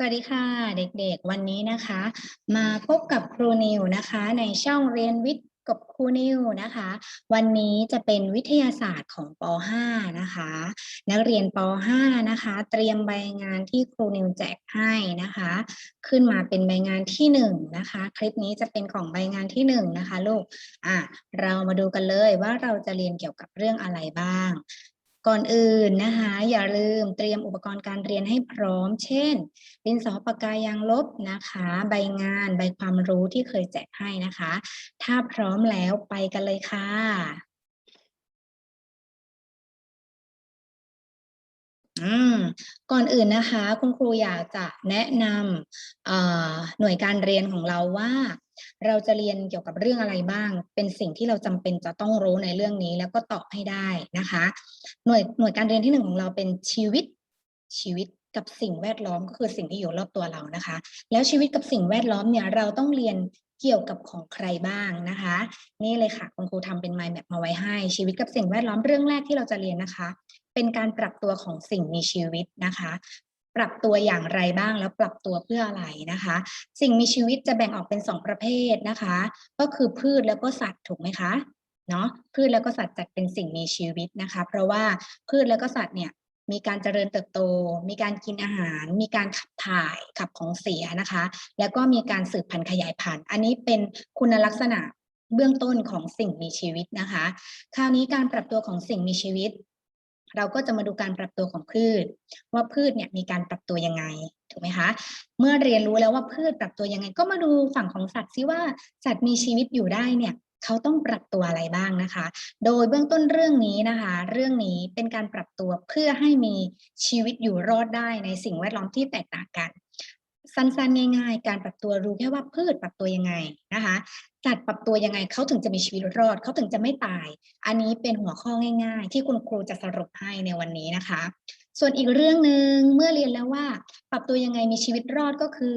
สวัสดีค่ะ เด็กๆ วันนี้นะคะ มาพบกับครูนิวนะคะ ในช่องเรียนวิทย์กับครูนิวนะคะ วันนี้จะเป็นวิทยาศาสตร์ของป .5 นะคะ นักเรียนป .5 นะคะ เตรียมใบงานที่ครูนิวแจกให้นะคะ ขึ้นมาเป็นใบงานที่1นงนะคะ คลิปนี้จะเป็นของใบงานที่1นงนะคะลูกอะเรามาดูกันเลยว่าเราจะเรียนเกี่ยวกับเรื่องอะไรบ้าง ก่อนอื่นนะคะอย่าลืมเตรียมอุปกรณ์การเรียนให้พร้อม เช่นดินสอปากกายางลบนะคะ ใบงานใบความรู้ที่เคยแจกให้นะคะ ถ้าพร้อมแล้วไปกันเลยค่ะอืมก่อนอื่นนะคะ คุณครูอยากจะแนะนำหน่วยการเรียนของเราว่า เราจะเรียนเกี่ยวกับเรื่องอะไรบ้าง เป็นสิ่งที่เราจำเป็นจะต้องรู้ในเรื่องนี้แล้วก็ตอบให้ได้นะคะ หน่วยหน่วยการเรียนที่หนึ่งของเราเป็นชีวิตชีวิตกับสิ่งแวดล้อมก็คือสิ่งที่อยู่รอบตัวเรานะคะ แล้วชีวิตกับสิ่งแวดล้อมเนี่ยเราต้องเรียนเกี่ยวกับของใครบ้างนะคะ นี่เลยค่ะคุณครูทำเป็น mind map มาไว้ให้ ชีวิตกับสิ่งแวดล้อมเรื่องแรกที่เราจะเรียนนะคะ เป็นการปรับตัวของสิ่งมีชีวิตนะคะ ปรับตัวอย่างไรบ้างแล้วปรับตัวเพื่ออะไรนะคะ สิ่งมีชีวิตจะแบ่งออกเป็นสองประเภทนะคะ ก็คือพืชแล้วก็สัตว์ถูกไหมคะเนาะพืชแล้วก็สัตว์จัดเป็นสิ่งมีชีวิตนะคะ เพราะว่าพืชแล้วก็สัตว์เนี่ยมีการเจริญเติบโต มีการกินอาหาร มีการขับถ่ายขับของเสียนะคะ แล้วก็มีการสืบพันธุ์ขยายพันธุ์ อันนี้เป็นคุณลักษณะเบื้องต้นของสิ่งมีชีวิตนะคะ คราวนี้การปรับตัวของสิ่งมีชีวิต เราก็จะมาดูการปรับตัวของพืช ว่าพืชเนี่ยมีการปรับตัวยังไงถูกไหมคะ เมื่อเรียนรู้แล้วว่าพืชปรับตัวยังไง ก็มาดูฝั่งของสัตว์ซิว่าสัตว์มีชีวิตอยู่ได้เนี่ยเขาต้องปรับตัวอะไรบ้างนะคะ โดยเบื้องต้นเรื่องนี้นะคะ เรื่องนี้เป็นการปรับตัวเพื่อให้มีชีวิตอยู่รอดได้ในสิ่งแวดล้อมที่แตกต่างกัน สั้นๆง่ายๆ การปรับตัวรู้แค่ว่าพืชปรับตัวยังไงนะคะสัตว์ปรับตัวยังไงเขาถึงจะมีชีวิตรอดเขาถึงจะไม่ตาย อันนี้เป็นหัวข้อง่าย ๆ ที่คุณครูจะสรุปให้ในวันนี้นะคะ ส่วนอีกเรื่องหนึ่งเมื่อเรียนแล้วว่า ปรับตัวยังไงมีชีวิตรอดก็คือ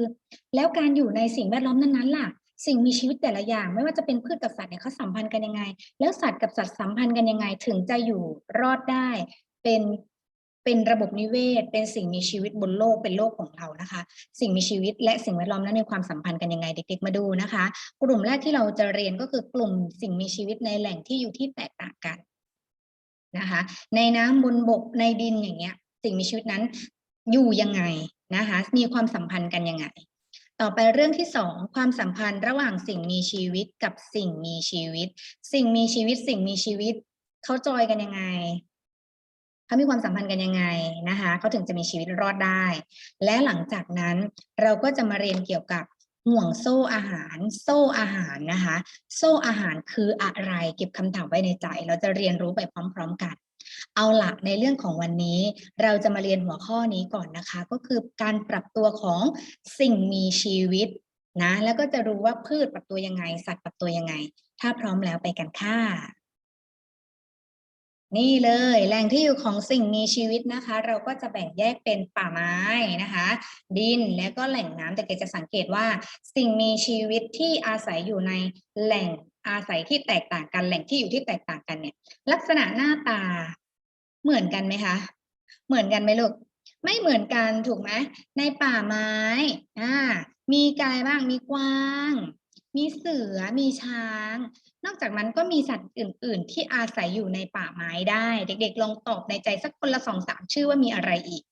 แล้วการอยู่ในสิ่งแวดล้อมนั้นๆล่ะสิ่งมีชีวิตแต่ละอย่าง ไม่ว่าจะเป็นพืชกับสัตว์เนี่ยเขาสัมพันธ์กันยังไง แล้วสัตว์กับสัตว์สัมพันธ์กันยังไงถึงจะอยู่รอดได้ เป็น เป็นระบบนิเวศ เป็นสิ่งมีชีวิตบนโลกเป็นโลกของเรานะคะ สิ่งมีชีวิตและสิ่งแวดล้อมนั้นมีความสัมพันธ์กันยังไงเด็กๆมาดูนะคะ กลุ่มแรกที่เราจะเรียนก็คือกลุ่มสิ่งมีชีวิตในแหล่งที่อยู่ที่แตกต่างกันนะคะ ในน้ำบนบกในดินอย่างเงี้ย สิ่งมีชีวิตนั้นอยู่ยังไงนะคะ มีความสัมพันธ์กันยังไง ต่อไปเรื่องที่สองความสัมพันธ์ระหว่างสิ่งมีชีวิตกับสิ่งมีชีวิต สิ่งมีชีวิต สิ่งมีชีวิตเขาจอยกันยังไง เขามีความสัมพันธ์กันยังไงนะคะเขาถึงจะมีชีวิตรอดได้ และหลังจากนั้นเราก็จะมาเรียนเกี่ยวกับห่วงโซ่อาหาร โซ่อาหารนะคะ โซ่อาหารคืออะไร เก็บคำถามไว้ในใจ เราจะเรียนรู้ไปพร้อม ๆ กัน เอาละในเรื่องของวันนี้ เราจะมาเรียนหัวข้อนี้ก่อนนะคะ ก็คือการปรับตัวของสิ่งมีชีวิตนะ แล้วก็จะรู้ว่าพืชปรับตัวยังไง สัตว์ปรับตัวยังไง ถ้าพร้อมแล้วไปกันค่ะ นี่เลยแหล่งที่อยู่ของสิ่งมีชีวิตนะคะ เราก็จะแบ่งแยกเป็นป่าไม้นะคะ ดินแล้วก็แหล่งน้ำแต่เกจะสังเกตว่า สิ่งมีชีวิตที่อาศัยอยู่ในแหล่งอาศัยที่แตกต่างกันแหล่งที่อยู่ที่แตกต่างกันเนี่ย ลักษณะหน้าตาเหมือนกันไหมคะ เหมือนกันไหมลูกไม่เหมือนกันถูกไหมในป่าไม้อ่ามีกายบ้างมีกวาง มีเสือมีช้าง นอกจากนั้นก็มีสัตว์อื่น ๆ ที่อาศัยอยู่ในป่าไม้ได้ เด็ก ๆ ลองตอบในใจสักคนละสองสามชื่อว่ามีอะไรอีก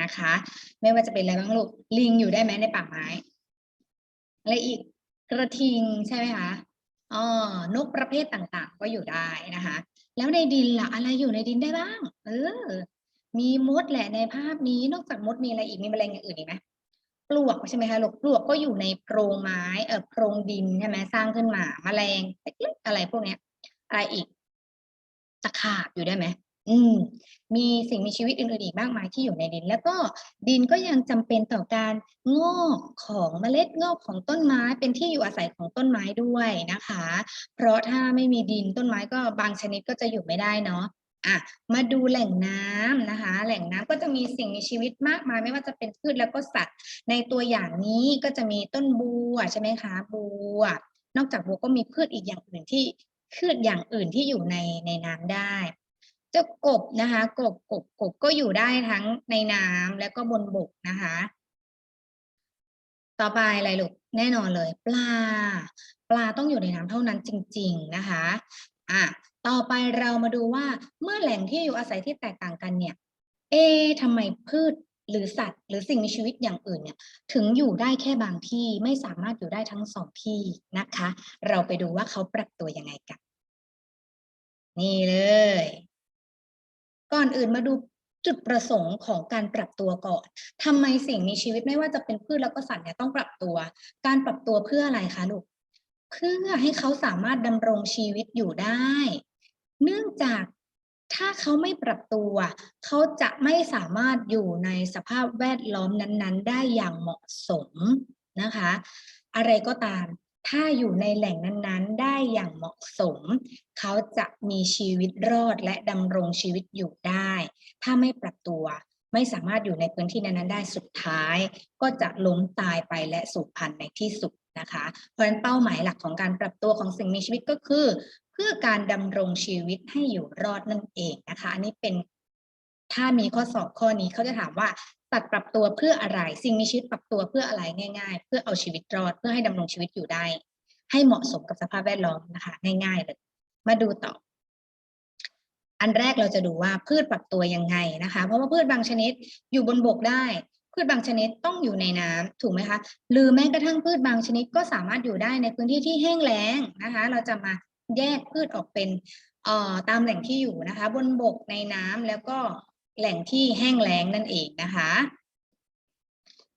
นะคะ ไม่ว่าจะเป็นอะไรบ้างลูกลิงอยู่ได้ไหมในป่าไม้อะไรอีกกระทิงใช่ไหมคะอ๋อนกประเภทต่างๆ ก็อยู่ได้นะคะ แล้วในดินล่ะอะไรอยู่ในดินได้บ้าง เออ มีมดแหละในภาพนี้นอกจากมดมีอะไรอีกมีแมลงอย่างอื่นอีกไหม ปลวกใช่ไหมคะหลกปลวกก็อยู่ในโพรงไม้เออโพรงดินใช่ไหมสร้างขึ้นมาแมลงเล็กๆอะไรพวกเนี้ยอะไรอีกตะขาบอยู่ได้ไหมอืม มีสิ่งมีชีวิตอื่นๆอีกมากมายที่อยู่ในดิน แล้วก็ดินก็ยังจำเป็นต่อการงอกของเมล็ดงอกของต้นไม้เป็นที่อยู่อาศัยของต้นไม้ด้วยนะคะ เพราะถ้าไม่มีดินต้นไม้ก็บางชนิดก็จะอยู่ไม่ได้เนาะ อะมาดูแหล่งน้ำนะคะ แหล่งน้ำก็จะมีสิ่งมีชีวิตมากมาย ไม่ว่าจะเป็นพืชแล้วก็สัตว์ ในตัวอย่างนี้ก็จะมีต้นบัวใช่ไหมคะบัว นอกจากบัวก็มีพืชอีกอย่างอื่นที่พืชอย่างอื่นที่อยู่ในในน้ำได้เจ้ากบนะคะกบกบกบก็อยู่ได้ทั้งในน้ำแล้วก็บนบกนะคะ ต่อไปอะไรลูกแน่นอนเลย ปลา ปลาต้องอยู่ในน้ำเท่านั้นจริง ๆนะคะอะ ต่อไปเรามาดูว่าเมื่อแหล่งที่อยู่อาศัยที่แตกต่างกันเนี่ย เอ๊ะทำไมพืชหรือสัตว์ หรือสิ่งมีชีวิตอย่างอื่นเนี่ย ถึงอยู่ได้แค่บางที่ไม่สามารถอยู่ได้ทั้งสองที่นะคะ เราไปดูว่าเขาปรับตัวยังไงกัน นี่เลย ก่อนอื่นมาดูจุดประสงค์ของการปรับตัวก่อนทำไมสิ่งมีชีวิตไม่ว่าจะเป็นพืชแล้วก็สัตว์เนี่ยต้องปรับตัว การปรับตัวเพื่ออะไรคะลูก เพื่อให้เขาสามารถดำรงชีวิตอยู่ได้ เนื่องจากถ้าเขาไม่ปรับตัว เขาจะไม่สามารถอยู่ในสภาพแวดล้อมนั้น ๆ ได้อย่างเหมาะสมนะคะ อะไรก็ตาม ถ้าอยู่ในแหล่งนั้นๆ ได้อย่างเหมาะสม เขาจะมีชีวิตรอดและดำรงชีวิตอยู่ได้ ถ้าไม่ปรับตัว ไม่สามารถอยู่ในพื้นที่นั้นๆ ได้สุดท้าย ก็จะล้มตายไปและสูญพันธุ์ในที่สุดนะคะ เพราะฉะนั้นเป้าหมายหลักของการปรับตัวของสิ่งมีชีวิตก็คือเพื่อการดำรงชีวิตให้อยู่รอดนั่นเองนะคะ อันนี้เป็นถ้ามีข้อสอบข้อนี้เขาจะถามว่าสัตว์ปรับตัวเพื่ออะไร สิ่งมีชีวิตปรับตัวเพื่ออะไรง่าย ๆ เพื่อเอาชีวิตรอดเพื่อให้ดำรงชีวิตอยู่ได้ ให้เหมาะสมกับสภาพแวดล้อมนะคะง่ายๆเลยมาดูต่อ อันแรกเราจะดูว่าพืชปรับตัวยังไงนะคะ เพราะว่าพืชบางชนิดอยู่บนบกได้ พืชบางชนิดต้องอยู่ในน้ำถูกไหมคะหรือแม้กระทั่งพืชบางชนิดก็สามารถอยู่ได้ในพื้นที่ที่แห้งแล้งนะคะ เราจะมา แยกพืชออกเป็นตามแหล่งที่อยู่นะคะ บนบกในน้ำแล้วก็แหล่งที่แห้งแล้งนั่นเองนะคะ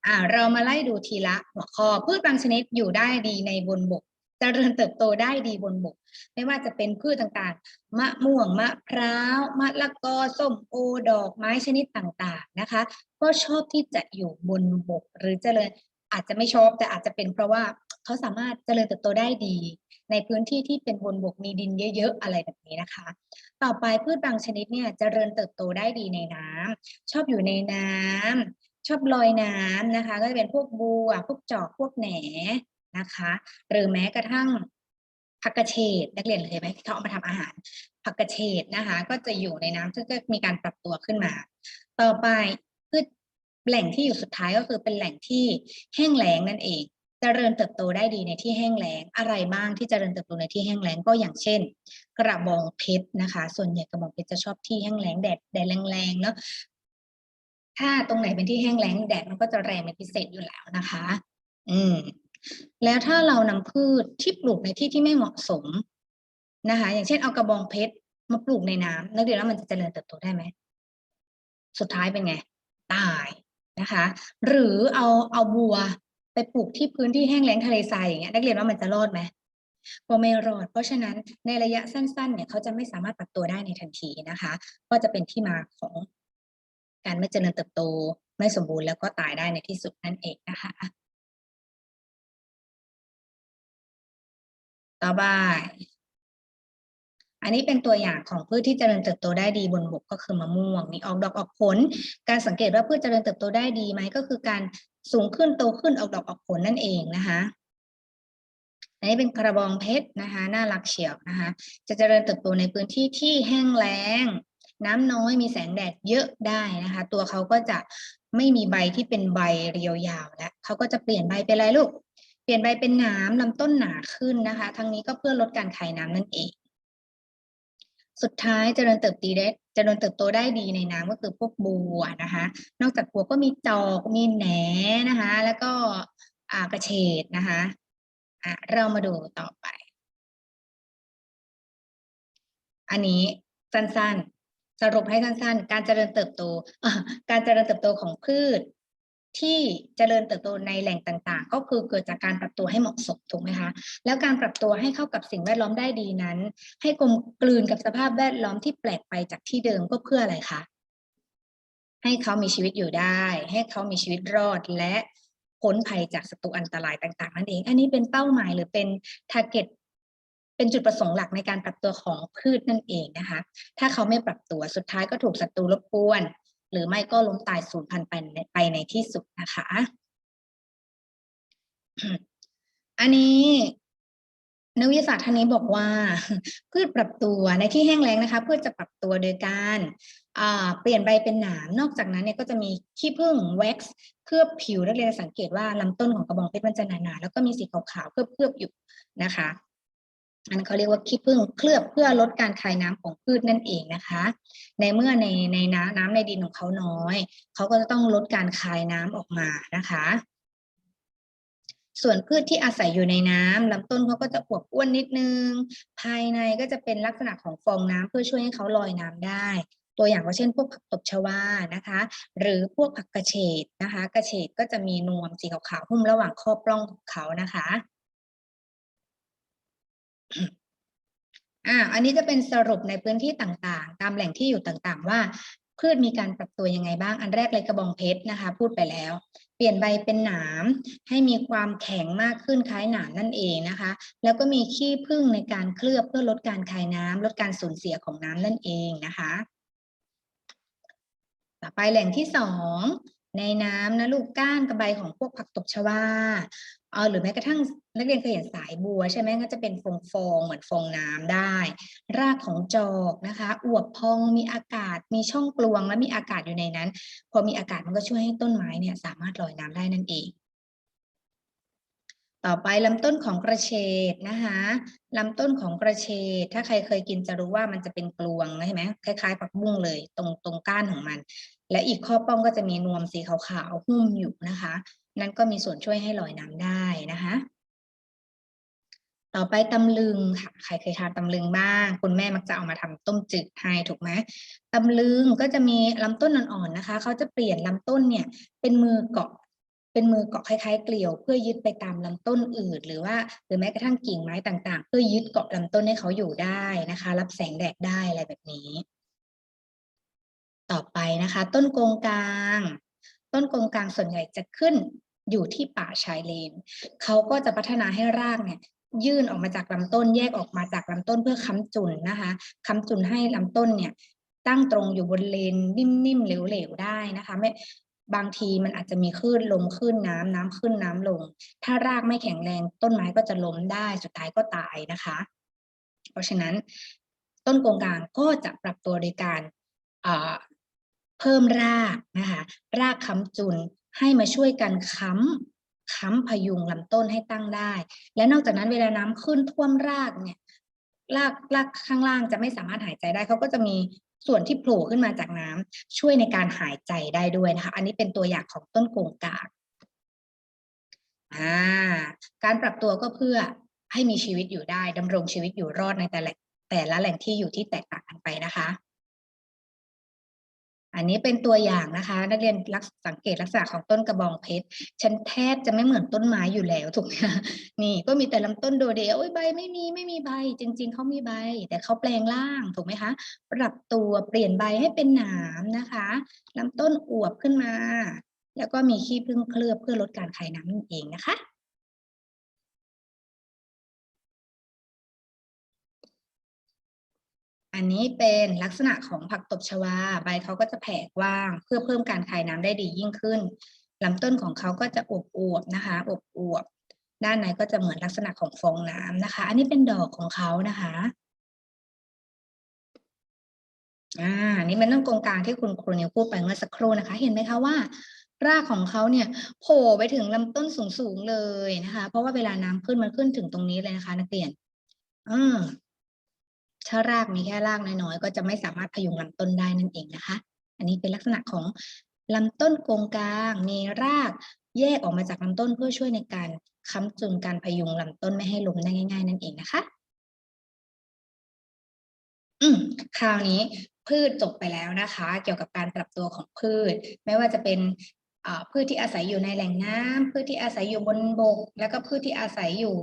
อ่าเรามาไล่ดูทีละหัวข้อพืชบางชนิดอยู่ได้ดีในบนบกจเจริญเติบโตได้ดีบนบก ไม่ว่าจะเป็นพืชต่างๆ มะม่วง มะพร้าว มะละกอ ส้มโอ ดอกไม้ชนิดต่างๆนะคะ ก็ชอบที่จะอยู่บนบก หรือเจริญอาจจะไม่ชอบแต่อาจจะเป็นเพราะว่า เขาสามารถเจริญเติบโตได้ดี ในพื้นที่ที่เป็นบนบกมีดินเยอะๆอะไรแบบนี้นะคะ ต่อไปพืชบางชนิดเนี่ยเจริญเติบโตได้ดีในน้ำชอบอยู่ในน้ำชอบลอยน้ำนะคะ ก็จะเป็นพวกบัวพวกจอกพวกแหนนะคะ หรือแม้กระทั่งผักกระเฉดนักเรียนเลยไหมที่เขาเอามาทำอาหาร ผักกระเฉดนะคะ ก็จะอยู่ในน้ำซึ่งก็มีการปรับตัวขึ้นมา ต่อไปพืชแหล่งที่อยู่สุดท้ายก็คือเป็นแหล่งที่แห้งแล้งนั่นเอง จเริญเติบโตได้ดีในที่แห้งแล้งอะไรบ้างที่จเจริญเติบโตในที่แห้งแล้งก็อย่างเช่น กระบองเพชรนะคะ ส่วนใหญ่กระบองเพชรจะชอบที่แห้งแล้งแดดแดดแรงๆเนาะถ้าตรงไหนเป็นที่แห้งแล้งแดดมันก็จะแรงเป็นพิเศษอยู่แล้วนะคะ อืม แล้วถ้าเรานำพืชที่ปลูกในที่ที่ไม่เหมาะสมนะคะ อย่างเช่นเอากระบองเพชรมาปลูกในน้ำนักเรียนว่ามันจะเจริญเติบโตได้ไหมสุดท้ายเป็นไง ตายนะคะ หรือเอาเอาบัว ไปปลูกที่พื้นที่แห้งแล้งทะเลทรายอย่างเงี้ยนักเรียนว่ามันจะรอดไหมก็ไม่รอด เพราะฉะนั้นในระยะสั้นๆเนี่ยเขาจะไม่สามารถปรับตัวได้ในทันทีนะคะ ก็จะเป็นที่มาของการไม่เจริญเติบโตไม่สมบูรณ์แล้วก็ตายได้ในที่สุดนั่นเองนะคะ ต่อไปอันนี้เป็นตัวอย่างของพืชที่เจริญเติบโตได้ดีบนบกก็คือมะม่วงนี่ออกดอกออกผล การสังเกตว่าพืชเจริญเติบโตได้ดีไหมก็คือการ สูงขึ้นโตขึ้นออกดอกออกผลนั่นเองนะคะอันนี้เป็นกระบองเพชรนะคะน่ารักเฉียวนะคะ จะเจริญเติบโตในพื้นที่ที่แห้งแล้ง น้ำน้อยมีแสงแดดเยอะได้นะคะ ตัวเขาก็จะไม่มีใบที่เป็นใบเรียวยาวแล้วเขาก็จะเปลี่ยนใบเป็นอะไรลูก เปลี่ยนใบเป็นหน้ำลำต้นหนาขึ้นนะคะ ทั้งนี้ก็เพื่อลดการคายน้ำนั่นเอง สุดท้ายเจริญเติบโตได้ เจริญเติบโตได้ดีในน้ำก็คือพวกบัวนะคะ นอกจากบัวก็มีจอกมีแหนนะคะ แล้วก็กระเฉดนะคะะเรามาดูต่อไป อันนี้สั้นๆ สรุปให้สั้นๆ การเจริญเติบโต การเจริญเติบโตของพืช ที่เจริญเติบโตในแหล่งต่างๆ ก็คือเกิดจากการปรับตัวให้เหมาะสมถูกไหมคะ แล้วการปรับตัวให้เข้ากับสิ่งแวดล้อมได้ดีนั้น ให้กลมกลืนกับสภาพแวดล้อมที่แปลกไปจากที่เดิมก็เพื่ออะไรคะ ให้เขามีชีวิตอยู่ได้ ให้เขามีชีวิตรอดและพ้นภัยจากศัตรูอันตรายต่างๆนั่นเอง อันนี้เป็นเป้าหมายหรือเป็น target เป็นจุดประสงค์หลักในการปรับตัวของพืชนั่นเองนะคะ ถ้าเขาไม่ปรับตัวสุดท้ายก็ถูกศัตรูรบกวน หรือไม่ก็ล้มตายสูญพันธุ์ไปในที่สุดนะคะ อันนี้นักวิทยาศาสตร์ท่านนี้บอกว่า พืชปรับตัวในที่แห้งแล้งนะคะพืชจะปรับตัวโดยการเปลี่ยนใบเป็นหนาม นอกจากนั้นเนี่ยก็จะมีขี้ผึ้งแว็กซ์เคลือบผิวนักเรียนจะสังเกตว่าลำต้นของกระบองเพชรมันจะหนาๆแล้วก็มีสีขาวๆเคลือบๆอยู่นะคะ อันเขาเรียกว่าขี้ผึ้งเคลือบเพื่อลดการคายน้ำของพืชนั่นเองนะคะ ในเมื่อในในน้ำน้ำในดินของเขาน้อย เขาก็จะต้องลดการคายน้ำออกมานะคะ ส่วนพืชที่อาศัยอยู่ในน้ำลำต้นเขาก็จะอวบอ้วนนิดนึง ภายในก็จะเป็นลักษณะของฟองน้ำเพื่อช่วยให้เขาลอยน้ำได้ ตัวอย่างก็เช่น พวกผักตบชวานะคะ หรือพวกผักกระเฉดนะคะ กระเฉดก็จะมีนวมสีขาวๆหุ้มระหว่างข้อปล้องของเขานะคะ อ่าอันนี้จะเป็นสรุปในพื้นที่ต่างๆ ตามแหล่งที่อยู่ต่างๆ ว่าพืชมีการปรับตัวยังไงบ้าง อันแรกเลยกระบองเพชรนะคะ พูดไปแล้ว เปลี่ยนใบเป็นหนามให้มีความแข็งมากขึ้นคล้ายหนามนั่นเองนะคะ แล้วก็มีขี้ผึ้งในการเคลือบเพื่อลดการคายน้ำลดการสูญเสียของน้ำนั่นเองนะคะ ต่อไปแหล่งที่สอง ในน้ำนะลูกก้านกระใบของพวกผักตบชวาเออหรือแม้กระทั่งนักเรียนเคยเห็นสายบัวใช่ไหมก็จะเป็นฟองฟองๆเหมือนฟองน้ำได้ รากของจอกนะคะ อวบพองมีอากาศมีช่องกลวงและมีอากาศอยู่ในนั้น พอมีอากาศมันก็ช่วยให้ต้นไม้เนี่ยสามารถลอยน้ำได้นั่นเอง ต่อไปลำต้นของกระเฉดนะคะลำต้นของกระเฉดถ้าใครเคยกินจะรู้ว่ามันจะเป็นกลวงใช่ไหมคล้ายๆผักบุ้งเลย ตรงตรงก้านของมัน และอีกข้อป้องก็จะมีนวมสีขาวๆหุ้มอยู่นะคะ นั่นก็มีส่วนช่วยให้ลอยน้ำได้นะคะ ต่อไปตำลึงค่ะ ใครเคยทานตำลึงบ้าง คุณแม่มักจะเอามาทำต้มจืดให้ถูกไหมตำลึงก็จะมีลำต้นอ่อนๆนะคะ เขาจะเปลี่ยนลำต้นเนี่ยเป็นมือเกาะเป็นมือเกาะคล้ายๆ เกลียวเพื่อยึดไปตามลำต้นอื่น หรือว่าหรือแม้กระทั่งกิ่งไม้ต่างๆ เพื่อยึดเกาะลำต้นให้เขาอยู่ได้นะคะ รับแสงแดดได้อะไรแบบนี้ ต่อไปนะคะ ต้นกงกลาง ต้นกงกลางส่วนใหญ่จะขึ้นอยู่ที่ป่าชายเลน เขาก็จะพัฒนาให้รากเนี่ยยื่นออกมาจากลำต้นแยกออกมาจากลำต้นเพื่อค้ำจุนนะคะค้ำจุนให้ลำต้นเนี่ยตั้งตรงอยู่บนเลนนิ่มๆเหลวๆได้นะคะไม่บางทีมันอาจจะมีคลื่นลมคลื่นน้ำน้ำขึ้นน้ำลง ถ้ารากไม่แข็งแรงต้นไม้ก็จะล้มได้สุดท้ายก็ตายนะคะ เพราะฉะนั้นต้นกงกลางก็จะปรับตัวโดยการ เพิ่มรากนะคะรากค้ำจุนให้มาช่วยกันค้ำค้ำพยุงลำต้นให้ตั้งได้ และนอกจากนั้นเวลาน้ำขึ้นท่วมรากเนี่ยรากรากข้างล่างจะไม่สามารถหายใจได้เขาก็จะมีส่วนที่โผล่ขึ้นมาจากน้ำช่วยในการหายใจได้ด้วยนะคะอันนี้เป็นตัวอย่างของต้นโกงกางอ่าการปรับตัวก็เพื่อให้มีชีวิตอยู่ได้ดำรงชีวิตอยู่รอดในแต่ละแต่ละแหล่งที่อยู่ที่แตกต่างกันไปนะคะ อันนี้เป็นตัวอย่างนะคะ นักเรียนรักสังเกตลักษณะของต้นกระบองเพชรฉันแทบจะไม่เหมือนต้นไม้อยู่แล้วถูกไหมนี่ก็มีแต่ลำต้นโดดเดี่ยวใบไม่มีไม่มีใบ จริง ๆเขามีใบ แต่เขาแปลงร่างถูกไหมคะ ปรับตัวเปลี่ยนใบให้เป็นหนามนะคะลำต้นอวบขึ้นมา แล้วก็มีขี้ผึ้งเคลือบเพื่อลดการคายน้ำนั่นเองนะคะ อันนี้เป็นลักษณะของผักตบชวา ใบเขาก็จะแผ่กว้าง เพื่อเพิ่มการคายน้ำได้ดียิ่งขึ้นลำต้นของเขาก็จะอวบอวบๆนะคะอวบอวบๆด้านในก็จะเหมือนลักษณะของฟองน้ำนะคะ อันนี้เป็นดอกของเขานะคะอ่านี่มันต้องกงกลางที่คุณครูนิวพูดไปเมื่อสักครู่นะคะ เห็นไหมคะว่ารากของเขาเนี่ยโผล่ไปถึงลำต้นสูงๆเลยนะคะ เพราะว่าเวลาน้ำขึ้นมันขึ้นถึงตรงนี้เลยนะคะ นักเรียนอืม ถ้ารากมีแค่รากน้อยๆ ก็จะไม่สามารถพยุงลำต้นได้นั่นเองนะคะ อันนี้เป็นลักษณะของลำต้นโกงกลาง มีรากแยกออกมาจากลำต้นเพื่อช่วยในการค้ำจุนการพยุงลำต้นไม่ให้ล้มได้ง่าย ๆ นั่นเองนะคะ อืมคราวนี้พืชจบไปแล้วนะคะ เกี่ยวกับการปรับตัวของพืช ไม่ว่าจะเป็น พืชที่อาศัยอยู่ในแหล่งน้ำพืชที่อาศัยอยู่บนบก แล้วก็พืชที่อาศัยอยู่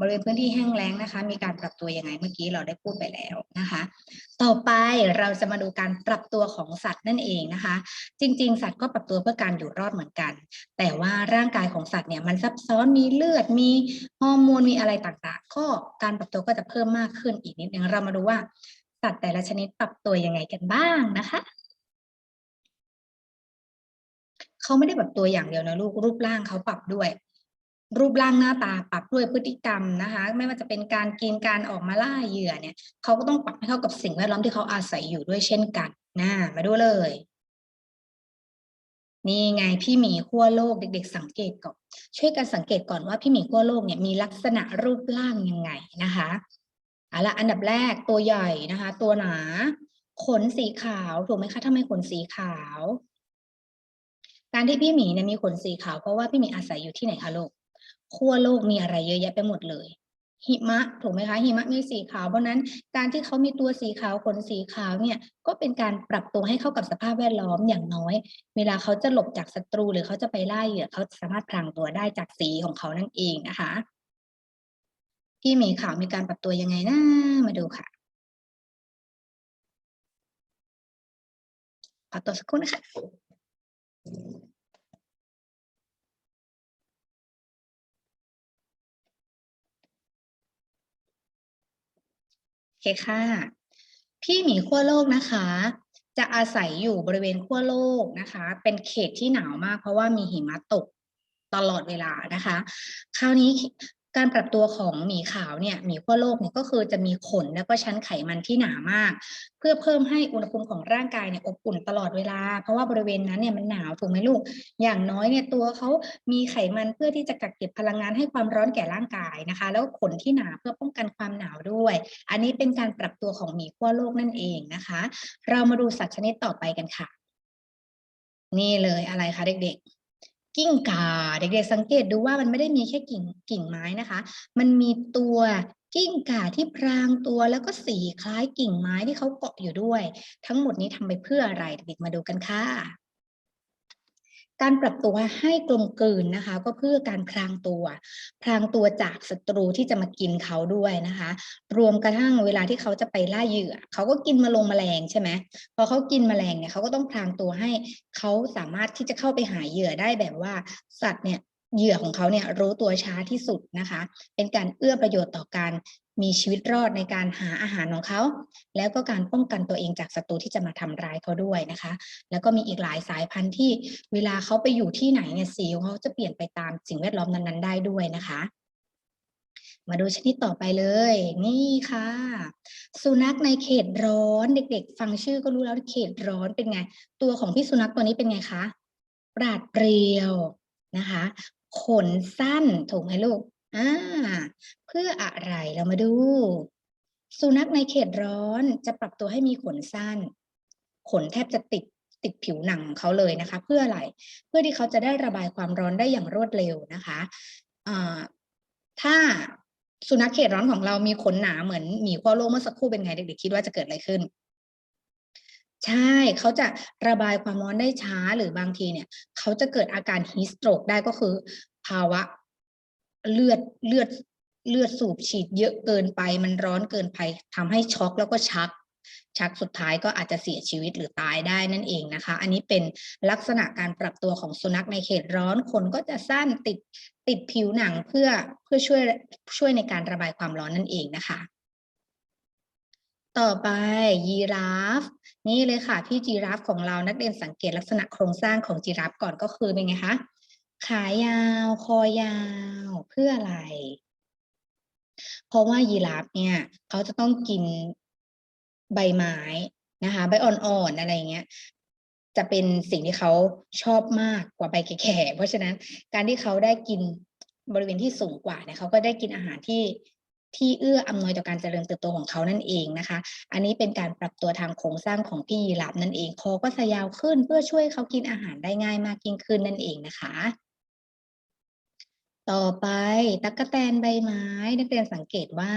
บริเวณพื้นที่แห้งแล้งนะคะ มีการปรับตัวยังไงเมื่อกี้เราได้พูดไปแล้วนะคะ ต่อไปเราจะมาดูการปรับตัวของสัตว์นั่นเองนะคะ จริง ๆ สัตว์ก็ปรับตัวเพื่อการอยู่รอดเหมือนกัน แต่ว่าร่างกายของสัตว์เนี่ยมันซับซ้อนมีเลือดมีฮอร์โมนมีอะไรต่างๆ ก็การปรับตัวก็จะเพิ่มมากขึ้นอีกนิดนึงเรามาดูว่าสัตว์แต่ละชนิดปรับตัวยังไงกันบ้างนะคะ เขาไม่ได้ปรับตัวอย่างเดียวนะลูกรูปร่างเขาปรับด้วย รูปร่างหน้าตาปรับด้วยพฤติกรรมนะคะ ไม่ว่าจะเป็นการกินการออกมาล่าเหยื่อเนี่ยเขาก็ต้องปรับให้เข้ากับสิ่งแวดล้อมที่เขาอาศัยอยู่ด้วยเช่นกันนะมาดูเลย นี่ไงพี่หมีขั้วโลกเด็ก ๆ สังเกตก่อนช่วยกันสังเกตก่อนว่าพี่หมีขั้วโลกเนี่ยมีลักษณะรูปร่างยังไงนะคะเอาละอันดับแรกตัวใหญ่นะคะ ตัวหนา ขนสีขาวถูกไหมคะทำไมขนสีขาว การที่พี่หมีเนี่ยมีขนสีขาวเพราะว่าพี่หมีอาศัยอยู่ที่ไหนคะลูกขั้วโลกมีอะไรเยอะแยะไปหมดเลย หิมะถูกไหมคะหิมะมีสีขาวเพราะนั้นการที่เขามีตัวสีขาวขนสีขาวเนี่ยก็เป็นการปรับตัวให้เข้ากับสภาพแวดล้อมอย่างน้อย เวลาเขาจะหลบจากศัตรูหรือเขาจะไปไล่เหยื่อเขาสามารถพรางตัวได้จากสีของเขานั่นเองนะคะพี่หมีขาวมีการปรับตัวยังไงนะมาดูค่ะขอตัวสักครู่นะคะ โอเคค่ะ พี่หมีขั้วโลกนะคะ จะอาศัยอยู่บริเวณขั้วโลกนะคะ เป็นเขตที่หนาวมากเพราะว่ามีหิมะตกตลอดเวลานะคะ คราวนี้ การปรับตัวของหมีขาวเนี่ยหมีขั้วโลกเนี่ยก็คือจะมีขนแล้วก็ชั้นไขมันที่หนามาก เพื่อเพิ่มให้อุณหภูมิของร่างกายเนี่ยอบอุ่นตลอดเวลา เพราะว่าบริเวณนั้นเนี่ยมันหนาวถูกไหมลูก อย่างน้อยเนี่ยตัวเขามีไขมันเพื่อที่จะกักเก็บพลังงานให้ความร้อนแก่ร่างกายนะคะ แล้วขนที่หนาเพื่อป้องกันความหนาวด้วย อันนี้เป็นการปรับตัวของหมีขั้วโลกนั่นเองนะคะ เรามาดูสัตว์ชนิดต่อไปกันค่ะ นี่เลยอะไรคะเด็กๆ กิ้งก่าเด็กๆสังเกตดูว่ามันไม่ได้มีแค่กิ่งกิ่งไม้นะคะ มันมีตัวกิ้งก่าที่พรางตัวแล้วก็สีคล้ายกิ่งไม้ที่เขาเกาะอยู่ด้วย ทั้งหมดนี้ทำไปเพื่ออะไรเด็กๆมาดูกันค่ะ การปรับตัวให้กลมกลืนนะคะ ก็เพื่อการพรางตัว พรางตัวจากศัตรูที่จะมากินเขาด้วยนะคะ รวมกระทั่งเวลาที่เขาจะไปล่าเหยื่อ เขาก็กินมาลงแมลงใช่ไหมพอเขากินแมลงเนี่ยเขาก็ต้องพรางตัวให้เขาสามารถที่จะเข้าไปหาเหยื่อได้แบบว่าสัตว์เนี่ยเหยื่อของเขาเนี่ยรู้ตัวช้าที่สุดนะคะ เป็นการเอื้อประโยชน์ต่อการ มีชีวิตรอดในการหาอาหารของเขา แล้วก็การป้องกันตัวเองจากศัตรูที่จะมาทำร้ายเขาด้วยนะคะ แล้วก็มีอีกหลายสายพันธุ์ที่เวลาเขาไปอยู่ที่ไหนเนี่ยสีของเขาจะเปลี่ยนไปตามสิ่งแวดล้อมนั้นๆ ได้ด้วยนะคะ มาดูชนิดต่อไปเลย นี่ค่ะ สุนัขในเขตร้อนเด็ก ๆ ฟังชื่อก็รู้แล้วเขตร้อนเป็นไง ตัวของพี่สุนัขตัวนี้เป็นไงคะปราดเปรียวนะคะ ขนสั้นถูกไหมลูก อ่าเพื่ออะไรเรามาดู สุนัขในเขตร้อนจะปรับตัวให้มีขนสั้น ขนแทบจะติดติดผิวหนังของเขาเลยนะคะ เพื่ออะไรเพื่อที่เขาจะได้ระบายความร้อนได้อย่างรวดเร็วนะคะอ่าถ้าสุนัขเขตร้อนของเรามีขนหนาเหมือนหมีขั้วโลกเมื่อสักครู่เป็นไงเด็กๆคิดว่าจะเกิดอะไรขึ้น ใช่เขาจะระบายความร้อนได้ช้าหรือบางทีเนี่ย เขาจะเกิดอาการฮีสโตรกได้ก็คือ ภาวะ เลือดเลือดเลือดสูบฉีดเยอะเกินไป มันร้อนเกินไปทำให้ช็อกแล้วก็ชัก ชักสุดท้ายก็อาจจะเสียชีวิตหรือตายได้นั่นเองนะคะ อันนี้เป็นลักษณะการปรับตัวของสุนัขในเขตร้อนขนก็จะสั้นติดติดผิวหนังเพื่อเพื่อช่วยช่วยในการระบายความร้อนนั่นเองนะคะต่อไปยีราฟ นี่เลยค่ะพี่จีราฟของเรานักเรียนสังเกตลักษณะโครงสร้างของจีราฟก่อนก็คือเป็นไงคะ ขายาว คอยาวเพื่ออะไร เพราะว่ายีราฟเนี่ยเขาจะต้องกินใบไม้นะคะ ใบอ่อนๆอะไรเงี้ย จะเป็นสิ่งที่เขาชอบมากกว่าใบแก่ๆเพราะฉะนั้นการที่เขาได้กินบริเวณที่สูงกว่าเนี่ยเขาก็ได้กินอาหารที่ที่เอื้ออำนวยต่อการเจริญเติบโตของเขานั่นเองนะคะ อันนี้เป็นการปรับตัวทางโครงสร้างของพี่ยีราฟนั่นเอง คอก็จะยาวขึ้นเพื่อช่วยเขากินอาหารได้ง่ายมากยิ่งขึ้นนั่นเองนะคะ ต่อไปตั๊กแตนใบไม้ นักเรียนสังเกตว่า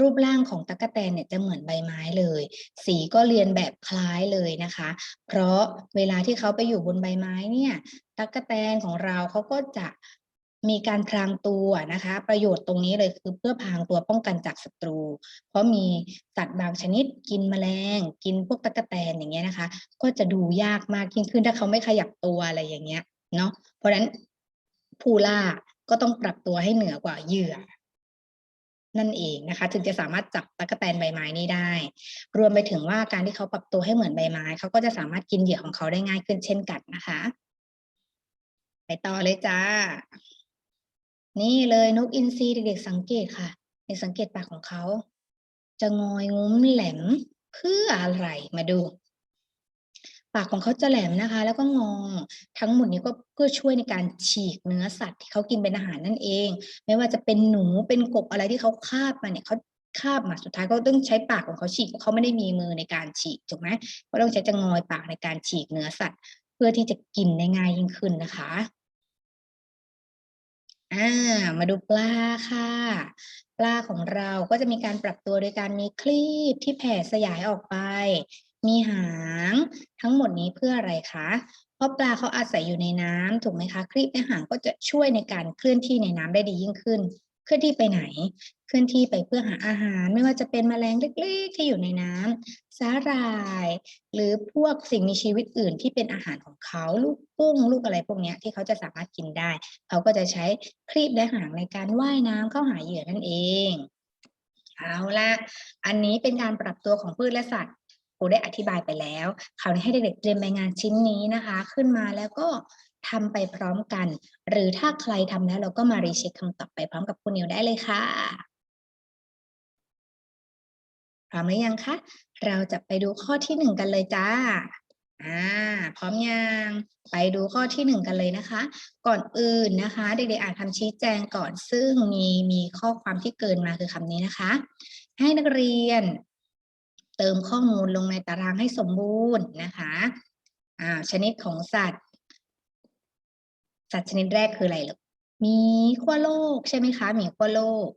รูปร่างของตั๊กแตนเนี่ยจะเหมือนใบไม้เลย สีก็เรียนแบบคล้ายเลยนะคะ เพราะเวลาที่เขาไปอยู่บนใบไม้เนี่ยตั๊กแตนของเราเขาก็จะมีการพรางตัวนะคะ ประโยชน์ตรงนี้เลยคือเพื่อพรางตัวป้องกันจากศัตรู เพราะมีสัตว์บางชนิดกินแมลง กินพวกตั๊กแตนอย่างเงี้ยนะคะ ก็จะดูยากมากยิ่งขึ้นถ้าเขาไม่ขยับตัวอะไรอย่างเงี้ยเนาะเพราะฉะนั้นผู้ล่า ก็ต้องปรับตัวให้เหนือกว่าเหยื่อ นั่นเองนะคะ ถึงจะสามารถจับตั๊กแตนใบไม้นี้ได้ รวมไปถึงว่าการที่เขาปรับตัวให้เหมือนใบไม้ เขาก็จะสามารถกินเหยื่อของเขาได้ง่ายขึ้นเช่นกันนะคะ ไปต่อเลยจ้า นี่เลยนกอินทรีเด็กๆสังเกตค่ะเด็กสังเกตปากของเขา จะงอยงุ้มแหลมเพื่ออะไรมาดู ปากของเขาจะแหลมนะคะ แล้วก็งอ ทั้งหมดนี้ก็เพื่อช่วยในการฉีกเนื้อสัตว์ที่เขากินเป็นอาหารนั่นเอง ไม่ว่าจะเป็นหนูเป็นกบอะไรที่เขาคาบมาเนี่ยเขาคาบมาสุดท้ายก็ต้องใช้ปากของเขาฉีกเขาไม่ได้มีมือในการฉีกถูกไหมก็ต้องใช้จะงอยปากในการฉีกเนื้อสัตว์ เพื่อที่จะกินได้ง่ายยิ่งขึ้นนะคะอ่ามาดูปลาค่ะ ปลาของเราก็จะมีการปรับตัวโดยการมีคลีบที่แผ่สยายออกไป มีหาง ทั้งหมดนี้เพื่ออะไรคะ เพราะปลาเขาอาศัยอยู่ในน้ำถูกไหมคะคลีบและหางก็จะช่วยในการเคลื่อนที่ในน้ำได้ดียิ่งขึ้น เคลื่อนที่ไปไหน เคลื่อนที่ไปเพื่อหาอาหาร ไม่ว่าจะเป็นแมลงเล็กๆ ที่อยู่ในน้ำสาหร่าย หรือพวกสิ่งมีชีวิตอื่นที่เป็นอาหารของเขาลูกกุ้งลูกอะไรพวกนี้ที่เขาจะสามารถกินได้ เขาก็จะใช้คลีบและหางในการว่ายน้ำเข้าหาเหยื่อนั่นเองเอาละ อันนี้เป็นการปรับตัวของพืชและสัตว์ รูได้อธิบายไปแล้วคราวนี้ให้เด็กๆเตรียมใบงานชิ้นนี้นะคะ ขึ้นมาแล้วก็ทำไปพร้อมกัน หรือถ้าใครทำแล้วเราก็มารีเช็คคำตอบไปพร้อมกับคุณนิวได้เลยค่ะ พร้อมหรือยังคะ เราจะไปดูข้อที่หนึ่งกันเลยจ้าอ่าพร้อมยังไปดูข้อที่หนึ่งกันเลยนะคะ ก่อนอื่นนะคะ เด็กๆอ่านคำชี้แจงก่อนซึ่งมีมีข้อความที่เกินมาคือคำนี้นะคะ ให้นักเรียน เติมข้อมูลลงในตารางให้สมบูรณ์นะคะอ่าชนิดของสัตว์ สัตว์ชนิดแรกคืออะไรลูกหมีขั้วโลกใช่ไหมคะมีขั้วโลก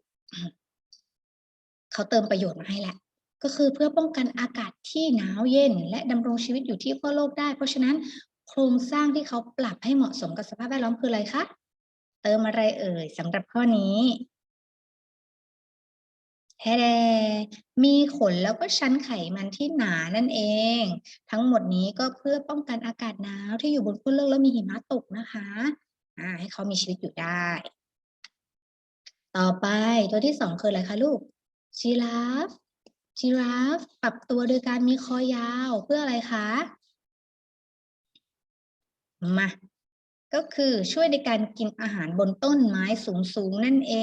เขาเติมประโยชน์มาให้แหละก็คือเพื่อป้องกันอากาศที่หนาวเย็น และดำรงชีวิตอยู่ที่ขั้วโลกได้ เพราะฉะนั้นโครงสร้างที่เขาปรับให้เหมาะสมกับสภาพแวดล้อมคืออะไรคะ เติมอะไรเอ่ยสำหรับข้อนี้ แฮมีขนแล้วก็ชั้นไขมันที่หนานั่นเอง ทั้งหมดนี้ก็เพื่อป้องกันอากาศหนาวที่อยู่บนขั้วโลกแล้วมีหิมะตกนะคะอ่าให้เขามีชีวิตอยู่ได้ ต่อไปตัวที่สองคืออะไรคะลูกจีราฟจีราฟปรับตัวโดยการมีคอยาวเพื่ออะไรคะ มา ก็คือช่วยในการกินอาหารบนต้นไม้สูงๆ นั่นเอ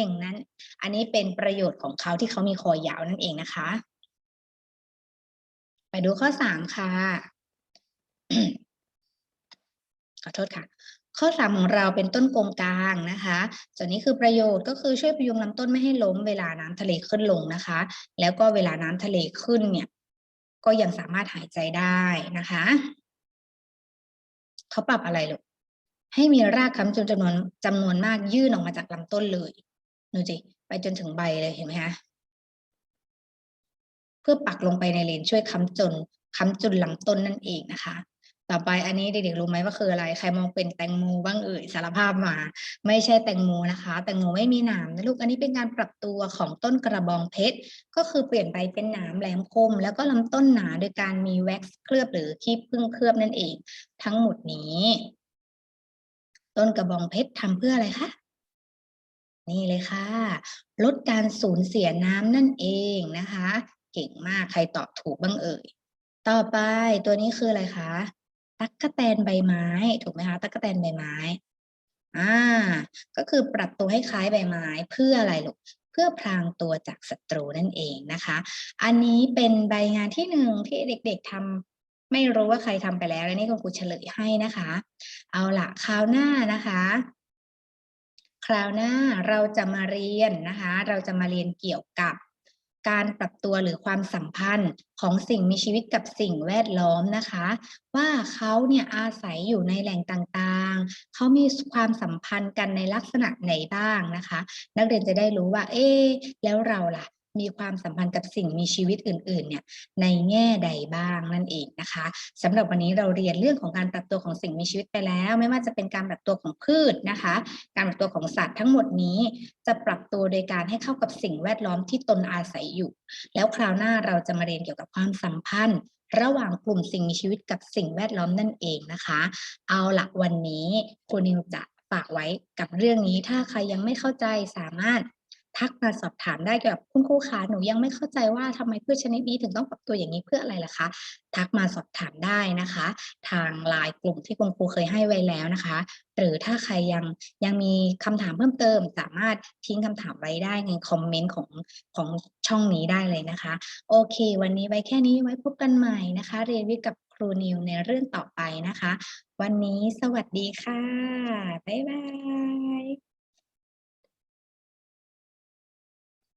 งนั้น อันนี้เป็นประโยชน์ของเขาที่เขามีคอยาวนั่นเองนะคะ ไปดูข้อสามค่ะ ขอโทษค่ะข้อสามของเราเป็นต้นกงกลางนะคะ ส่วนนี้คือประโยชน์ก็คือช่วยพยุงลำต้นไม่ให้ล้มเวลาน้ำทะเลขึ้นลงนะคะ แล้วก็เวลาน้ำทะเลขึ้นเนี่ย ก็ยังสามารถหายใจได้นะคะ เขาปรับอะไรลูก ให้มีรากค้ำจนจำนวนจำนวนมากยื่นออกมาจากลำต้นเลยดูสิไปจนถึงใบเลยเห็นไหมคะเพื่อปักลงไปในเลนช่วยค้ำจนค้ำจนลำต้นนั่นเองนะคะ ต่อไปอันนี้เด็กๆรู้ไหมว่าคืออะไร ใครมองเป็นแตงโมบ้างเอ่ยสารภาพมา ไม่ใช่แตงโมนะคะ แตงโมไม่มีหนามนะลูกอันนี้เป็นการปรับตัวของต้นกระบองเพชรก็คือเปลี่ยนไปเป็นหนามแหลมคม แล้วก็ลำต้นหนาโดยการมีแว็กซ์เคลือบหรือขี้ผึ้งเคลือบนั่นเอง ทั้งหมดนี้ ต้นกระบองเพชรทำเพื่ออะไรคะนี่เลยค่ะ ลดการสูญเสียน้ำนั่นเองนะคะ เก่งมากใครตอบถูกบ้างเอ่ย ต่อไปตัวนี้คืออะไรคะตั๊กแตนใบไม้ ถูกไหมคะตั๊กแตนใบไม้อ่าก็คือปรับตัวให้คล้ายใบไม้เพื่ออะไรลูกเพื่อพรางตัวจากศัตรูนั่นเองนะคะ อันนี้เป็นใบงานที่หนึ่งที่เด็กๆทำ ไม่รู้ว่าใครทำไปแล้วและนี่คุณครูเฉลยให้นะคะ เอาละคราวหน้านะคะ คราวหน้าเราจะมาเรียนนะคะ เราจะมาเรียนเกี่ยวกับการปรับตัวหรือความสัมพันธ์ของสิ่งมีชีวิตกับสิ่งแวดล้อมนะคะ ว่าเขาเนี่ยอาศัยอยู่ในแหล่งต่างๆ เขามีความสัมพันธ์กันในลักษณะไหนบ้างนะคะ นักเรียนจะได้รู้ว่า เอ๊แล้วเราล่ะ มีความสัมพันธ์กับสิ่งมีชีวิตอื่นๆเนี่ยในแง่ใดบ้างนั่นเองนะคะสำหรับวันนี้เราเรียนเรื่องของการปรับตัวของสิ่งมีชีวิตไปแล้ว ไม่ว่าจะเป็นการปรับตัวของพืชนะคะ การปรับตัวของสัตว์ทั้งหมดนี้ จะปรับตัวโดยการให้เข้ากับสิ่งแวดล้อมที่ตนอาศัยอยู่ แล้วคราวหน้าเราจะมาเรียนเกี่ยวกับความสัมพันธ์ ระหว่างกลุ่มสิ่งมีชีวิตกับสิ่งแวดล้อมนั่นเองนะคะ เอาละวันนี้คุณนิวจะฝากไว้กับเรื่องนี้ถ้าใครยังไม่เข้าใจสามารถ ทักมาสอบถามได้เกี่ยวกับคุณครูคะหนูยังไม่เข้าใจว่าทำไมพืชชนิดนี้ถึงต้องปรับตัวอย่างนี้เพื่ออะไรล่ะคะ ทักมาสอบถามได้นะคะ ทางไลน์กลุ่มที่คุณครูเคยให้ไว้แล้วนะคะ หรือถ้าใครยังยังมีคำถามเพิ่มเติม สามารถทิ้งคำถามไว้ได้ในคอมเมนต์ของของช่องนี้ได้เลยนะคะ โอเค วันนี้ไว้แค่นี้ไว้พบกันใหม่นะคะ เรียนวิทย์กับครูนิวในเรื่องต่อไปนะคะ วันนี้สวัสดีค่ะบ๊ายบาย